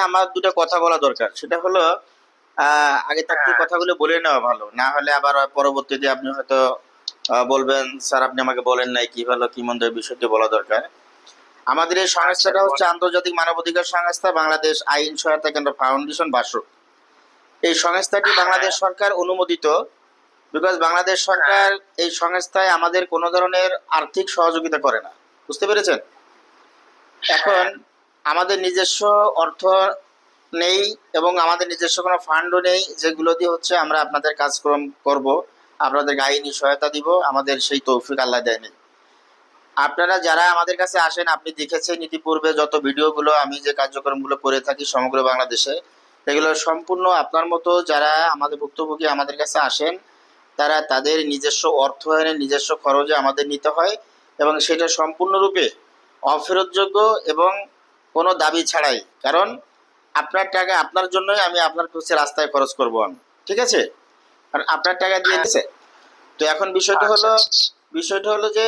আমার দুটো কথা বলা দরকার। সেটা হলো আগে থাকতে হ্যাঁ। কথাগুলো বলে নেওয়া ভালো? না হলে আবার পরবর্তীতে আপনি হয়তো বলবেন স্যার আপনি আমাকে বলেন নাই কি ভালো কি মন্দ বিষয়টি বলা দরকার? আমাদের এই সংস্থাটা আচ্ছা, হচ্ছে আন্তর্জাতিক মানবাধিকার সংস্থা বাংলাদেশ আইন সহায়তা কেন্দ্র ফাউন্ডেশন বাসক। এই সংস্থাটি হ্যাঁ। বাংলাদেশ সরকার অনুমোদিত বিকজ বাংলাদেশ সরকার এই সংস্থায় আমাদের কোনো ধরনের আর্থিক সহযোগিতা করে না। বুঝতে পেরেছেন? এখন আমাদের নিজস্ব অর্থ নেই এবং আমাদের নিজস্ব কোনো ফান্ডও নেই, যেগুলো দিয়ে হচ্ছে আমরা আপনাদের কাজকর্ম করব। আপনাদের আইনি সহায়তা দিব, আমাদের সেই তৌফিক আল্লাহ দেয়নি আপনারা যারা আমাদের কাছে আসেন, আপনি দেখেছেন ইতিপূর্বে যত ভিডিওগুলো আমি যে কার্যক্রমগুলো করে থাকি সমগ্র বাংলাদেশে, এগুলো সম্পূর্ণ আপনার মতো যারা আমাদের ভুক্তভোগী আমাদের কাছে আসেন, তারা তাদের নিজস্ব অর্থায়নে নিজস্ব খরচে আমাদের নিতে হয় এবং সেটা সম্পূর্ণরূপে অফেরতযোগ্য এবং কোনো দাবি ছাড়াই। কারণ আপনার টাকা আপনার জন্যই আমি আপনার হচ্ছে রাস্তায় খরচ করব আমি। ঠিক আছে? আর আপনার টাকা দিয়ে দিছে তো এখন বিষয়টা হলো বিষয়টা হলো যে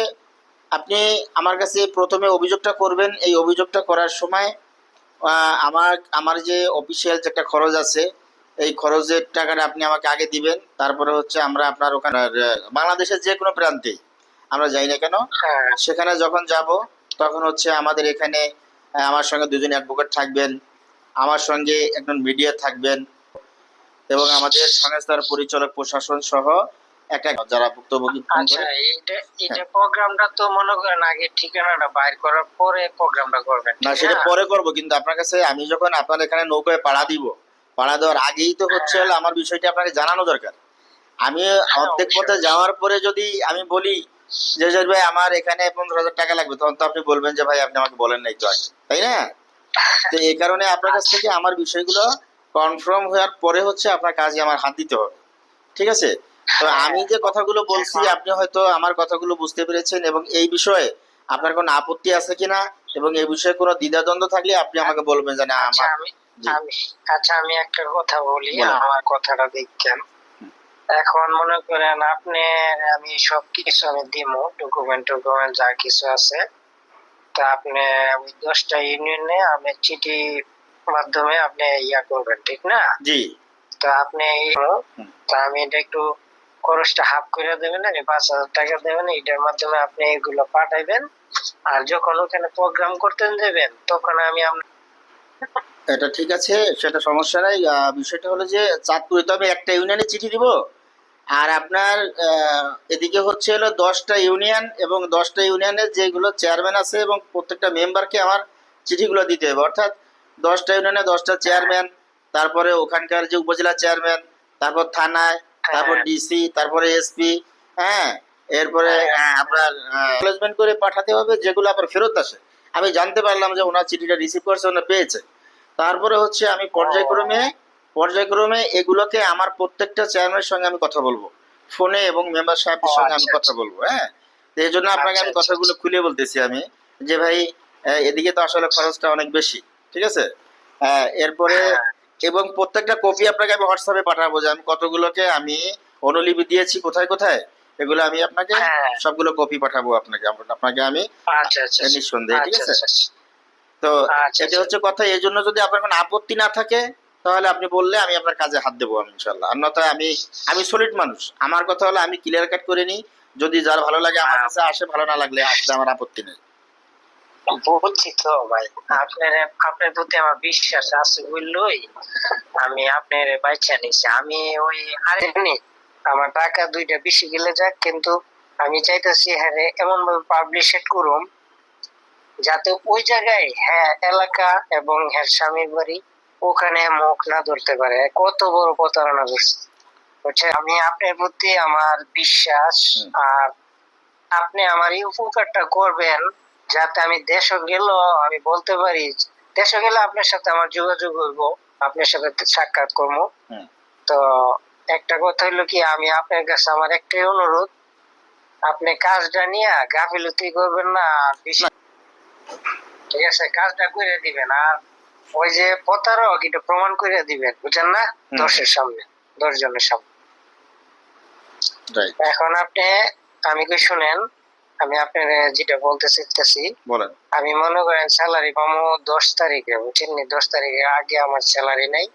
আপনি আমার কাছে প্রথমে অভিযোগটা করবেন। এই অভিযোগটা করার সময় আমার আমার যে অফিসিয়াল যে একটা খরচ আছে এই খরচের টাকাটা আপনি আমাকে আগে দিবেন। তারপরে হচ্ছে আমরা আপনার ওখানে বাংলাদেশের যে কোনো প্রান্তে আমরা যাই না কেন হ্যাঁ। সেখানে যখন যাব তখন হচ্ছে আমাদের এখানে আমার সঙ্গে দুজন অ্যাডভোকেট থাকবেন আমার সঙ্গে একজন মিডিয়া থাকবেন এবং আমাদের সংস্থার পরিচালক প্রশাসন সহ একটা যারা ভুক্তভোগী আচ্ছা এটা এটা প্রোগ্রামটা তো মনে করেন আগে ঠিকানাটা বাইর করার পরে প্রোগ্রামটা করবেন না সেটা পরে করব কিন্তু আপনার কাছে আমি যখন আপনার এখানে নৌকায় পাড়া দিব পাড়া দেওয়ার আগেই তো হচ্ছে আমার বিষয়টা আপনাকে জানানো দরকার। আমি অর্ধেক পথে যাওয়ার পরে যদি আমি বলি যে জয় ভাই আমার এখানে পনেরো হাজার টাকা লাগবে। তখন তো আপনি বলবেন যে ভাই আপনি আমাকে বলেন নাই তো আগে। তাই না? তো এই কারণে আপনার কাছ থেকে আমার বিষয়গুলো কনফার্ম হওয়ার পরে হচ্ছে আপনার কাজে আমার হাত দিতে হবে। ঠিক আছে? তো আমি যে কথাগুলো বলছি আপনি হয়তো আমার কথাগুলো বুঝতে পেরেছেন এবং এই বিষয়ে আপনার কোনো আপত্তি আছে কিনা এবং এই বিষয়ে কোনো দ্বিধাদ্বন্দ্ব থাকলে আপনি আমাকে বলবেন যে না আচ্ছা আমার আমি আচ্ছা আমি একটা কথা বলি আমার কথাটা দেখছেন এখন মনে করেন আপনি আমি সব কিছু আমি দিব ডকুমেন্ট টকুমেন্ট যা কিছু আছে। তা আপনি ওই দশটা ইউনিয়নে আপনি চিঠি মাধ্যমে আপনি ইয়া করবেন ঠিক না? জি। তো আপনি তা আমি এটা একটু খরচটা হাফ করে দেবেন আমি পাঁচ হাজার টাকা দেবেন এটার মাধ্যমে আপনি এগুলো পাঠাইবেন। আর যখন ওখানে প্রোগ্রাম করতে দেবেন তখন আমি এটা ঠিক আছে সেটা সমস্যা নাই। বিষয়টা হলো যে চাঁদপুরে তো আমি একটা ইউনিয়নে চিঠি দিব। আর আপনার এদিকে হচ্ছে হলো দশটা ইউনিয়ন এবং দশটা ইউনিয়নের যেগুলো চেয়ারম্যান আছে এবং প্রত্যেকটা মেম্বারকে আমার চিঠিগুলো দিতে হবে। অর্থাৎ দশটা ইউনিয়নে দশটা চেয়ারম্যান তারপরে ওখানকার যে উপজেলা চেয়ারম্যান তারপর থানায় তারপর হ্যাঁ। ডিসি তারপরে এসপি হ্যাঁ এরপরে আপনার অ্যারেঞ্জমেন্ট করে পাঠাতে হবে যেগুলো আবার ফেরত আসে। আমি জানতে পারলাম যে ওনার চিঠিটা রিসিভ করছে ওনার পেয়েছে। তারপরে হচ্ছে আমি পর্যায়ক্রমে পর্যায়ক্রমে এগুলোকে আমার প্রত্যেকটা চেয়ারম্যানের সঙ্গে আমি কথা বলব। ফোনে এবং মেম্বার সাহেবের সঙ্গে আমি আচ্ছা, কথা বলব হ্যাঁ? এই জন্য আপনাকে আমি আচ্ছা, আচ্ছা, কথাগুলো খুলে বলতেছি আমি যে ভাই এদিকে তো আসলে খরচটা অনেক বেশি ঠিক আছে? এরপরে হ্যাঁ। এবং প্রত্যেকটা কপি আপনাকে আমি হোয়াটসঅ্যাপে পাঠাবো যে আমি কতগুলোকে আমি অনুলিপি দিয়েছি কোথায় কোথায়? এগুলো আমি আপনাকে হ্যাঁ। সবগুলো কপি পাঠাবো আপনাকে আপনাকে আমি আচ্ছা আচ্ছা নিঃসন্দেহে ঠিক আচ্ছা, আছে? আচ্ছা, তো আচ্ছা, এটা হচ্ছে কথা এই জন্য যদি আপনার কোনো আপত্তি না থাকে তাহলে আপনি বললে আমি আপনার কাজে হাত দেবো আমি ইনশাল্লাহ অন্যথায় আমি আমি সলিড মানুষ। আমার কথা হলো আমি ক্লিয়ার কাট করে নিই। যদি যার ভালো লাগে আমার কাছে আসে, ভালো না লাগলে আসলে আমার আপত্তি নেই। বলছি তো ভাই। আপনার আপনার প্রতি আমার বিশ্বাস আছে বুঝলই আমি আপনার বাচ্চা নিছি আমি ওই আরে আমার টাকা দুইটা বেশি গেলে যাক, কিন্তু আমি চাইতেছি হ্যাঁ এমন ভাবে পাবলিশ করুম যাতে ওই জায়গায় হ্যাঁ এলাকা এবং হ্যাঁ স্বামীর বাড়ি ওখানে মুখ না ধরতে পারে। কত বড় প্রতারণা করছে। বুঝছে আমি আপনার প্রতি আমার বিশ্বাস আর আপনি আমার এই উপকারটা করবেন যাতে আমি দেশে গেল আমি বলতে পারি দেশে গেলে আপনার সাথে আমার যোগাযোগ হইব আপনার সাথে সাক্ষাৎ করব। তো একটা কথা হলো কি আমি আপনার কাছে আমার একটাই অনুরোধ আপনি কাজটা নিয়ে গাফিলতি করবেন না। ঠিক আছে? কাজটা করে দিবেন আর ওই যে প্রতারক এটা প্রমাণ করে দিবেন বুঝছেন না? দশের সামনে দশ জনের সামনে এখন আপনি আমি কি শুনেন আমি আপনার যেটা বলতে চাইতেছি আমি মনে করেন স্যালারি পাবো দশ তারিখে বুঝছেন নি? দশ তারিখে আগে আমার স্যালারি নেই।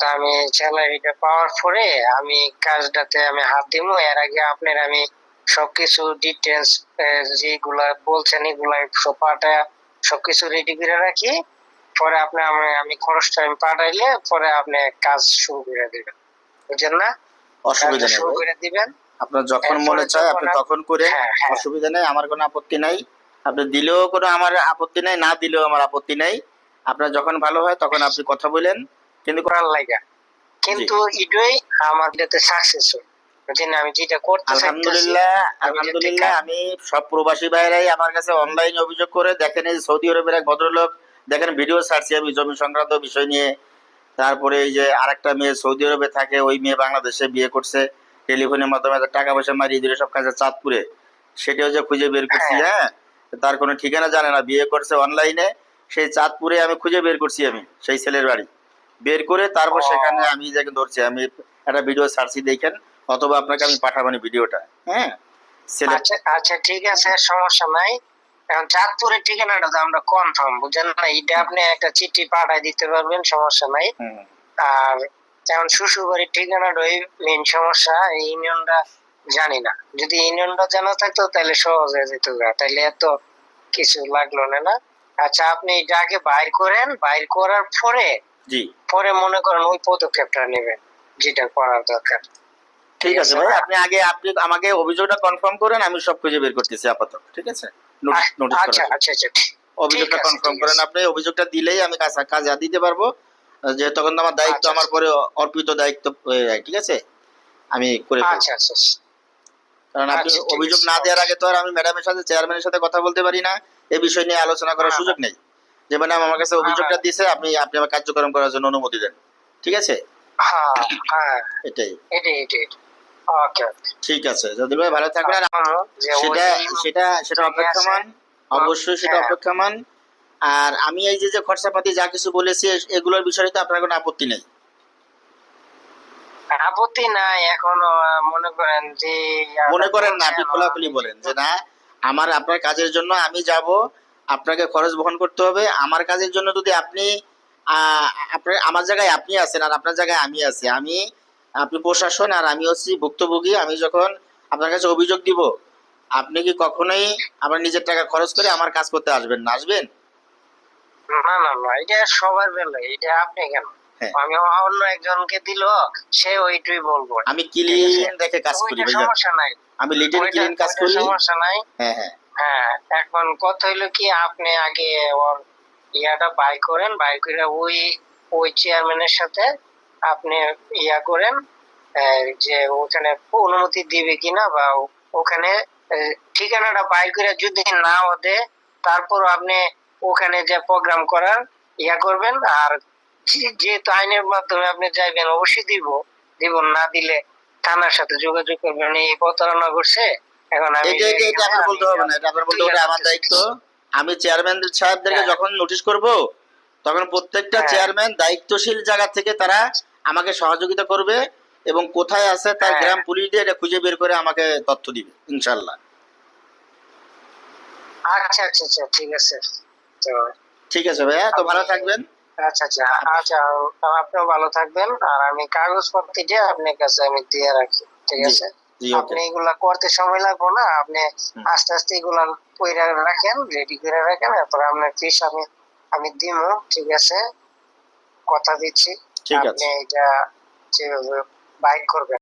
তা আমি স্যালারিটা পাওয়ার পরে আমি কাজটাতে আমি হাত দিব এর আগে আপনার আমি সবকিছু ডিটেলস যেগুলা বলছেন এগুলা সব পাঠায় সবকিছু রেডি করে রাখি। পরে আপনি আমি খরচটা আমি পাঠাইলে পরে আপনি কাজ শুরু করে দিবেন। বুঝছেন না? অসুবিধা শুরু করে দিবেন। আপনার যখন মনে চায় আপনি তখন করে হ্যাঁ, হ্যাঁ। অসুবিধা নেই আমার কোনো আপত্তি নাই। আপনি দিলেও কোনো আমার আপত্তি নাই না দিলেও আমার আপত্তি নেই। আপনার যখন ভালো হয় তখন আপনি কথা বলেন। কিন্তু করার লাগা। কিন্তু এটাই আমার যাতে সাকসেস হয়। আমি যেটা করতে আলহামদুলিল্লাহ আলহামদুলিল্লাহ আমি সব প্রবাসী ভাইরাই আমার কাছে অনলাইন অভিযোগ করে। দেখেন এই সৌদি আরবের এক ভদ্রলোক দেখেন ভিডিও ছাড়ছি আমি জমি সংক্রান্ত বিষয় নিয়ে। তারপরে এই যে আরেকটা মেয়ে সৌদি আরবে থাকে ওই মেয়ে বাংলাদেশে বিয়ে করছে। টেলিফোনের মাধ্যমে টাকা পয়সা মারিয়ে দিলে সব কাজে চাঁদপুরে। সেটাও যে খুঁজে বের করছি হ্যাঁ। তার কোনো ঠিকানা জানে না বিয়ে করছে অনলাইনে সেই চাঁদপুরে আমি খুঁজে বের করছি আমি সেই ছেলের বাড়ি। বের করে তারপর সেখানে আমি যাকে ধরছি আমি একটা ভিডিও ছাড়ছি দেখেন অথবা আপনাকে আমি পাঠাবানি ভিডিওটা হ্যাঁ? আচ্ছা আচ্ছা ঠিক আছে সমস্যা নাই। এখন চাঁদপুরের ঠিকানাটা তো আমরা কনফার্ম বুঝেন না? এটা আপনি একটা চিঠি পাঠাই দিতে পারবেন সমস্যা নাই। আর যেমন শ্বশুরবাড়ির ঠিকানাটাই মেন সমস্যা এই ইউনিয়নটা জানি না। যদি ইউনিয়নটা জানা থাকতো তাহলে সহজ হয়ে যেত তাহলে এত কিছু লাগল না না? আচ্ছা আপনি এটা আগে বাইর করেন। বাইর করার পরে জি। পরে মনে করেন ওই পদক্ষেপটা নেবেন যেটা করার দরকার। ঠিক আছে ভাই আপনি আগে আপনি আমাকে অভিযোগটা কনফার্ম করেন আমি সব খুঁজে বের করতেছি আপাতত ঠিক আছে? নোটিশ নোটিশ আচ্ছা আচ্ছা আচ্ছা। অভিযোগটা কনফার্ম করেন আপনি অভিযোগটা দিলেই আমি কাজ কাজ দিতে পারব। যে তখন আমার দায়িত্ব আমার পরে অর্পিত দায়িত্ব হয়ে যায় ঠিক আছে? আমি করে আচ্ছা আচ্ছা আচ্ছা। কারণ আপনি অভিযোগ না দেওয়ার আগে তো আর আমি ম্যাডামের সাথে চেয়ারম্যানের সাথে কথা বলতে পারি না। এই বিষয় নিয়ে আলোচনা করার। সুযোগ নেই। যে ম্যাডাম আমার কাছে অভিযোগটা দিয়েছে আপনি আপনি আমার কার্যক্রম করার জন্য অনুমতি দেন। ঠিক আছে? হ্যাঁ হ্যাঁ। এটাই এটাই এটাই। ওকে ঠিক আছে যদি ভাই ভালো থাকবেন। যে সেটা সেটা সেটা অপেক্ষমান। অবশ্যই সেটা হ্যাঁ। অপেক্ষমান। আর আমি এই যে যে খরচাপাতি যা কিছু বলেছি এগুলোর বিষয়ে তো আপনার কোনো আপত্তি নেই। আপত্তি নাই এখনও মনে করেন যে মনে করেন না আপনি খোলাখুলি বলেন যে না আমার আপনার কাজের জন্য আমি যাব আপনাকে খরচ বহন করতে হবে। আমার কাজের জন্য যদি আপনি আহ, আপনার আমার জায়গায় আপনি আছেন আর আপনার জায়গায় আমি আছি আমি আপনি প্রশাসন আর আমি হচ্ছি ভুক্তভোগী আমি যখন আপনার কাছে অভিযোগ দিব আপনি কি কখনোই আমার নিজের টাকা খরচ করে আমার কাজ করতে আসবেন না? আসবেন? না না না এটা সবার বেলায় এটা আপনি কেন? হ্যাঁ। আমি অন্য একজনকে দিল সে ওইটুই বলব। আমি ক্লিন দেখে কাজ করি সমস্যা নাই। আমি লিটিল ক্লিন কাজ করি। সমস্যা নাই। হ্যাঁ হ্যাঁ। হ্যাঁ এখন কথা হইল কি আপনি আগে ওর ইয়াটা বাই করেন বাই করে ওই ওই চেয়ারম্যানের সাথে আপনি ইয়া করেন যে ওখানে অনুমতি দিবে কিনা বা ওখানে ঠিকানাটা বাই করে যদি না ওদে তারপর আপনি ওখানে যে প্রোগ্রাম করার ইয়া করবেন আর যে- যেহেতু আইনের মাধ্যমে আপনি যাইবেন অবশ্যই দিব। দিব না দিলে থানার সাথে যোগাযোগ করবেন। এই প্রতারণা করছে এখন আমি এটা এটা এটা বলতে হবে না। এটা আপনার বলতে হবে আমার দায়িত্ব। আমি চেয়ারম্যান সাহেবদেরকে হ্যাঁ। যখন নোটিশ করব তখন প্রত্যেকটা। চেয়ারম্যান দায়িত্বশীল জায়গা থেকে তারা আমাকে সহযোগিতা করবে এবং কোথায় আছে তার হ্যাঁ। গ্রাম পুলিশ দিয়ে এটা খুঁজে বের করে আমাকে তথ্য দিবে ইনশাল্লাহ আচ্ছা আচ্ছা আচ্ছা ঠিক আছে। তো ঠিক আছে ভাইয়া তো ভালো থাকবেন। আচ্ছা আচ্ছা আচ্ছা আপনিও ভালো থাকবেন। আর আমি কাগজপত্রটা আপনার কাছে আমি দিয়ে রাখি ঠিক আছে? আপনি এগুলা করতে সময় লাগবে না আপনি আস্তে আস্তে এগুলা কইরা রাখেন রেডি করে রাখেন এরপর আপনার ফিস আমি আমি দিব ঠিক আছে? কথা দিচ্ছি। ঠিক আপনি আছে। এটা যেভাবে বাইক করবেন।